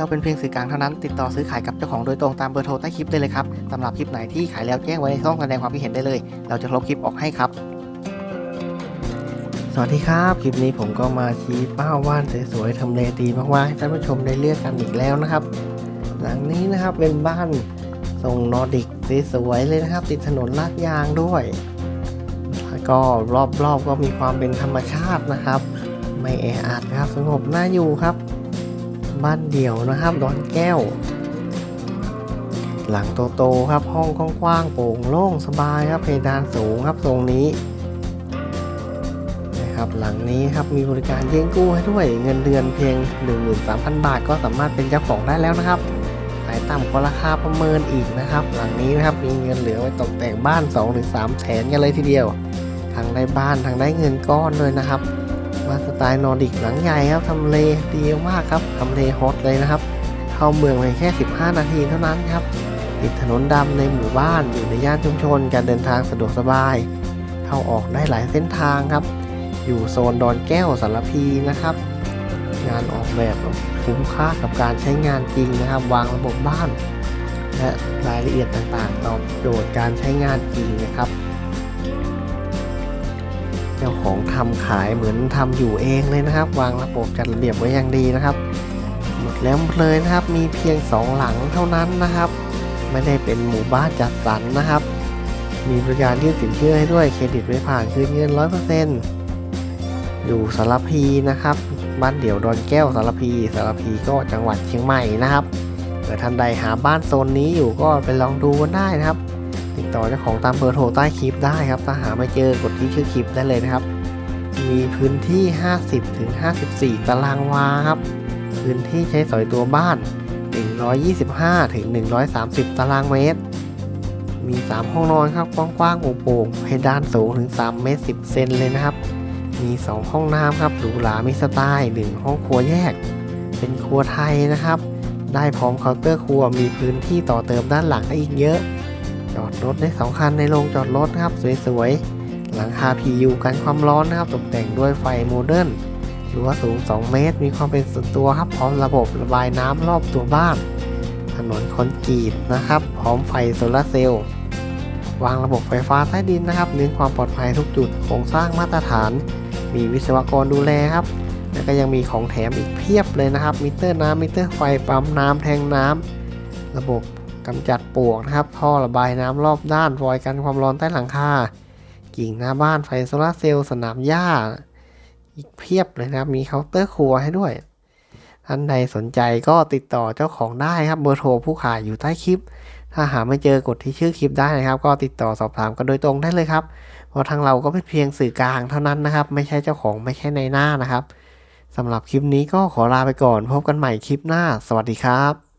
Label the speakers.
Speaker 1: เราเป็นเพียงสื่อกลางเท่านั้น ติดต่อซื้อขายกับเจ้าของโดยตรงตามเบอร์โทรใต้คลิปได้เลยครับสำหรับคลิปไหนที่ขายแล้วแจ้งไว้ในช่องแสดงความคิดเห็นได้เลย เราจะลบคลิปออกให้ครับ สวัสดีครับ คลิปนี้ผมก็มาชี้เป้าว่านสวยๆทำเลดีมากๆให้ท่านผู้ชมได้เลือกกันอีกแล้วนะครับ หลังนี้นะครับเป็นบ้านทรงนอร์ดิกสวยๆเลยนะครับ ติดถนนลาดยางด้วยแล้วก็รอบๆก็มีความเป็นธรรมชาตินะครับ ไม่แออัดครับสงบน่าอยู่ครับ บ้านเดี่ยวนะครับดอนแก้ว หลังโตๆครับห้องกว้างๆโปร่งโล่งสบายครับเพดานสูงครับทรงนี้นะครับหลังนี้ครับมีบริการเยี่ยงกู้ให้ด้วยเงินเดือนเพียง 13,000 บาท ก็สามารถเป็นเจ้าของได้แล้วนะครับขายต่ำกว่าราคาประเมินอีกนะครับ หลังนี้นะครับมีเงินเหลือไว้ตกแต่งบ้าน2-3แสนกันเลยทีเดียวทั้งได้บ้านทั้งได้เงินก้อนเลยนะครับ มาสไตล์นอร์ดิกหลังใหญ่ครับทำเลดีมากครับทำเลฮอตเลยนะครับ เข้าเมืองเพียงแค่ 15 นาทีเท่านั้นครับ ติดถนนดำในหมู่บ้านอยู่ในย่านชุมชน การเดินทางสะดวกสบาย เข้าออกได้หลายเส้นทางครับ อยู่โซนดอนแก้วสารพีนะครับ งานออกแบบคุ้มค่ากับการใช้งานจริงนะครับ วางระบบบ้าน และรายละเอียดต่างๆ ตอบโจทย์การใช้งานจริงนะครับ เจ้าของทำขายเหมือนทำอยู่เองเลยนะครับ วางระบบจัดระเบียบไว้อย่างดีนะครับ หมดแล้วหมดเลยนะครับ มีเพียงสองหลังเท่านั้นนะครับ ไม่ได้เป็นหมู่บ้านจัดสรรนะครับ มีบริการยื่นสินเชื่อให้ด้วยเครดิตไม่ผ่านคืนเงินร้อยเปอร์เซ็นต์อยู่สารพีนะครับ บ้านเดี่ยวดอนแก้วสารพีสารพีก็จังหวัดเชียงใหม่นะครับเผื่อท่านใดหาบ้านโซนนี้อยู่ก็ไปลองดูกันได้นะครับ ติดต่อเจ้าของตามเบอร์โทรใต้คลิปได้ครับ ถ้าหาไม่เจอกดที่ชื่อคลิปได้เลยนะครับ มีพื้นที่ 50ถึง54 ตารางวาครับ พื้นที่ใช้สอยตัวบ้าน 125ถึง130 ตารางเมตร มี 3 ห้องนอนครับ กว้างๆโปร่งเพดานสูงถึง3เมตร10 เซนเลยนะครับ มี 2 ห้องน้ำครับหรูหรามีสไตล์1ห้องครัวแยก เป็นครัวไทยนะครับได้พร้อมเคาน์เตอร์ครัวมีพื้นที่ต่อเติมด้านหลังได้อีกเยอะ อดรถได้สองคันในโรงจอดรถนะครับ สวยๆ หลังคา PU กันความร้อนนะครับ ตกแต่งด้วยไฟโมเดิร์นรั้วสูง 2 เมตร มีความเป็นส่วนตัวครับ พร้อมระบบระบายน้ำรอบตัวบ้าน ถนนคอนกรีตนะครับ พร้อมไฟโซลาเซลล์ วางระบบไฟฟ้าใต้ดินนะครับ เน้นความปลอดภัยทุกจุด โครงสร้างมาตรฐาน มีวิศวกรดูแลครับ แล้วก็ยังมีของแถมอีกเพียบเลยนะครับ มิเตอร์น้ำมิเตอร์ไฟ ปั๊มน้ำแทงน้ำระบบ กำจัดปลวกนะครับ ท่อระบายน้ำรอบด้านฟอยกันความร้อนใต้หลังคา กิ่งหน้าบ้านไฟโซลาเซลล์สนามหญ้า อีกเพียบเลยนะครับ มีเคาน์เตอร์ครัวให้ด้วยท่านใดสนใจก็ติดต่อเจ้าของได้ครับเบอร์โทรผู้ขายอยู่ใต้คลิป ถ้าหาไม่เจอกดที่ชื่อคลิปได้นะครับ ก็ติดต่อสอบถามกันโดยตรงได้เลยครับเพราะทางเราก็เป็นเพียงสื่อกลางเท่านั้นนะครับ ไม่ใช่เจ้าของไม่ใช่ในหน้านะครับสำหรับคลิปนี้ก็ขอลาไปก่อน พบกันใหม่คลิปหน้า สวัสดีครับ